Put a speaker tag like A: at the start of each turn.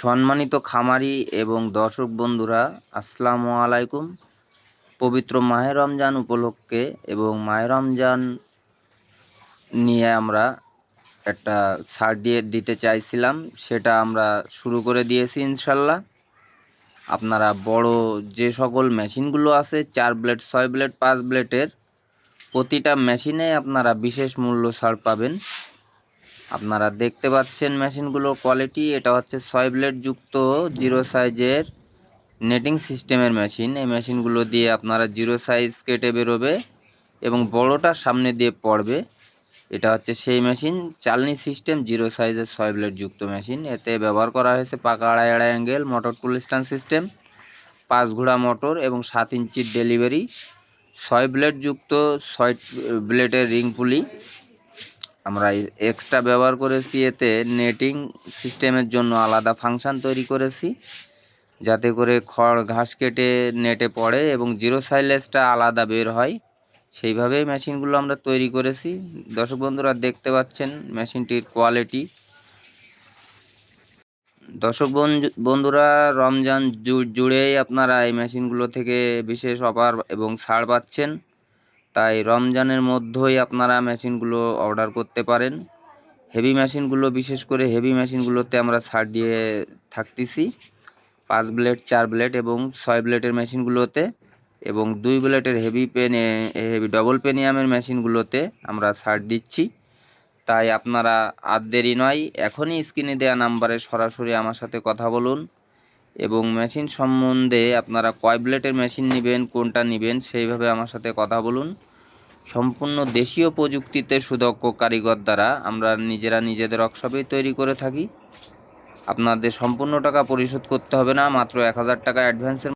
A: সম্মানিত খামারি এবং দর্শক বন্ধুরা, আসসালামু আলাইকুম। পবিত্র মাহে রমজান উপলক্ষে এবং মাহে রমজান নিয়ে আমরা একটা ছাড় দিয়ে দিতে চাইছিলাম, সেটা আমরা শুরু করে দিয়েছি ইনশাল্লাহ। আপনারা বড় যে সকল মেশিনগুলো আছে, চার ব্লেড, ছয় ব্লেড, পাঁচ ব্লেডের, প্রতিটা মেশিনে আপনারা বিশেষ মূল্য ছাড় পাবেন। আপনারা দেখতে পাচ্ছেন মেশিনগুলোর কোয়ালিটি এটা হচ্ছে ছয় ব্লেড যুক্ত জিরো সাইজের নেটিং সিস্টেমের মেশিন এই মেশিনগুলো দিয়ে আপনারা জিরো সাইজ কেটে বেরোবে এবং বড়টা সামনে দিয়ে পড়বে। এটা হচ্ছে সেই মেশিন চালনি সিস্টেম জিরো সাইজের ছয় ব্লেড যুক্ত মেশিন এতে ব্যবহার করা হয়েছে পাকা আড়াই আড়াই angle motor tool stand system পাঁচ ঘোড়া মোটর এবং সাত ইঞ্চির ডেলিভারি ছয় ব্লেড যুক্ত ছয় ব্লেডের রিং পুলি আমরা এক্সট্রা ব্যবহার করেছি এতে নেটিং সিস্টেমের জন্য আলাদা ফাংশন তৈরি করেছি, যাতে করে খড় ঘাস কেটে নেটে পড়ে এবং জিরো সাইলেসটা আলাদা বের হয়। সেইভাবেই মেশিনগুলো আমরা তৈরি করেছি। দর্শক বন্ধুরা, দেখতে পাচ্ছেন মেশিনটির কোয়ালিটি দর্শক বন্ধু- বন্ধুরা, রমজান জুড়েই আপনারা এই মেশিনগুলো থেকে বিশেষ অফার এবং ছাড় পাচ্ছেন। তাই রমজানের মধ্যেই আপনারা মেশিনগুলো অর্ডার করতে পারেন। হেভি মেশিনগুলো বিশেষ করে হেভি মেশিনগুলোতে আমরা ছাড় দিয়ে থাকতেছি। পাঁচ ব্লেড চার ব্লেড এবং ছয় ব্লেডের মেশিনগুলোতে এবং দুই ব্লেডের হেভি পেনে হেভি ডবল পেনিয়ামের মেশিনগুলোতে আমরা ছাড় দিচ্ছি। তাই আপনারা আর দেরি নয়, এখনই স্ক্রিনে দেওয়া নাম্বারে সরাসরি আমার সাথে কথা বলুন। এবং মেশিন সম্বন্ধে আপনারা কয় ব্লেডের মেশিন নেবেন, কোনটা নেবেন, সেইভাবে আমার সাথে কথা বলুন। সম্পূর্ণ দেশীয় প্রযুক্তিতে সুদক্ষ কারিগর দ্বারা আমরা নিজেরা নিজেদের ওয়ার্কশপেই তৈরি করে থাকি। আপনাদের সম্পূর্ণ টাকা পরিশোধ করতে হবে না, মাত্র এক হাজার টাকা অ্যাডভান্সের